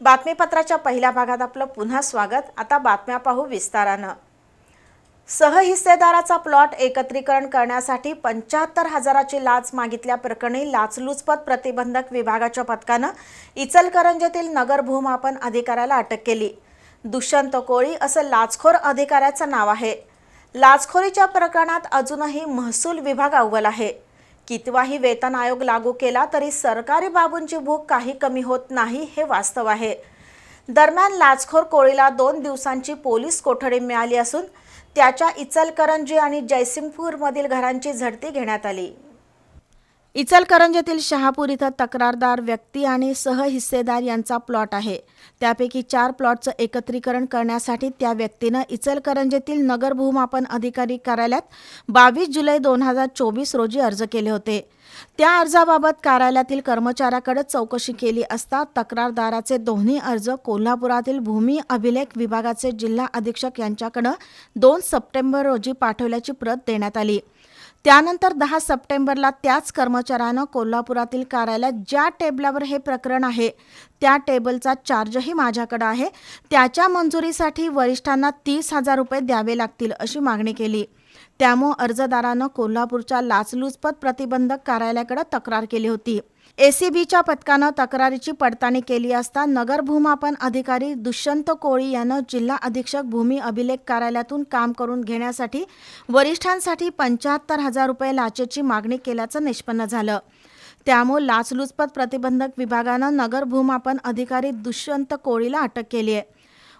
बातमीपत्राच्या पहिल्या भागात आपलं पुन्हा स्वागत. आता बातम्या पाहू विस्तारानं. सहहिस्सेदाराचा प्लॉट एकत्रीकरण करण्यासाठी पंच्याहत्तर हजाराची लाच मागितल्याप्रकरणी लाचलुचपत प्रतिबंधक विभागाच्या पथकानं इचलकरंजीतील नगर भूमापन अधिकाऱ्याला अटक केली. दुष्यंत कोळी असं लाचखोर अधिकाऱ्याचं नाव आहे. लाचखोरीच्या प्रकरणात अजूनही महसूल विभाग अव्वल आहे. कितवाही वेतन आयोग लागू केला तरी सरकारी बाबूंची भूक काही कमी होत नाही हे वास्तव आहे. दरम्यान लाचखोर कोळीला दोन दिवसांची पोलीस कोठडी मिळाली असून त्याच्या इचलकरंजी आणि जयसिंगपूरमधील घरांची झडती घेण्यात आली. इचलकरंजीतील शहापूर इथं तक्रारदार व्यक्ती आणि सहहिस्सेदार यांचा प्लॉट आहे. त्यापैकी चार प्लॉटचं एकत्रीकरण करण्यासाठी त्या व्यक्तीनं इचलकरंजीतील नगर भूमापन अधिकारी कार्यालयात बावीस जुलै दोन हजार चोवीस रोजी अर्ज केले होते. त्या अर्जाबाबत कार्यालयातील कर्मचाऱ्याकडे चौकशी केली असता तक्रारदाराचे दोन्ही अर्ज कोल्हापुरातील भूमी अभिलेख विभागाचे जिल्हा अधीक्षक यांच्याकडं दोन सप्टेंबर रोजी पाठवल्याची प्रत देण्यात आली. त्यानंतर दहा सप्टेंबरला त्याच कर्मचाऱ्यानं कोल्हापुरातील कार्यालयात ज्या टेबलावर हे प्रकरण आहे त्या टेबलचा चार्जही माझ्याकडं आहे. त्याच्या मंजुरीसाठी वरिष्ठांना तीस हजार रुपये द्यावे लागतील अशी मागणी केली. त्यामुळं अर्जदारानं कोल्हापूरच्या लाचलुचपत प्रतिबंधक कार्यालयाकडे तक्रार केली होती. एसीबीच्या पथकानं तक्रारीची पडताळणी केली असता नगर भूमापन अधिकारी दुष्यंत कोळी यानं जिल्हा अधीक्षक भूमी अभिलेख कार्यालयातून काम करून घेण्यासाठी वरिष्ठांसाठी पंच्याहत्तर हजार रुपये लाचेची मागणी केल्याचं निष्पन्न झालं. त्यामुळे लाचलुचपत प्रतिबंधक विभागानं नगर भूमापन अधिकारी दुष्यंत कोळीला अटक केली आहे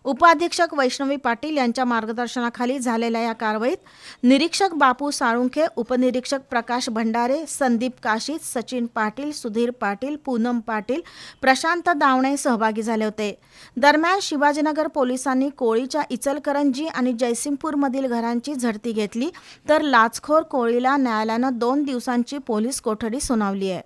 उपअधीक्षक वैष्णवी पाटील यांच्या मार्गदर्शनाखाली झालेल्या या कारवाईत निरीक्षक बापू साळुंखे उपनिरीक्षक प्रकाश भंडारे संदीप काशीत सचिन पाटील सुधीर पाटील पूनम पाटील प्रशांत दावणे सहभागी झाले होते. दरम्यान शिवाजीनगर पोलिसांनी कोळीच्या इचलकरंजी आणि जयसिंगपूरमधील घरांची झडती घेतली तर लाचखोर कोळीला न्यायालयानं दोन दिवसांची पोलीस कोठडी सुनावली आहे.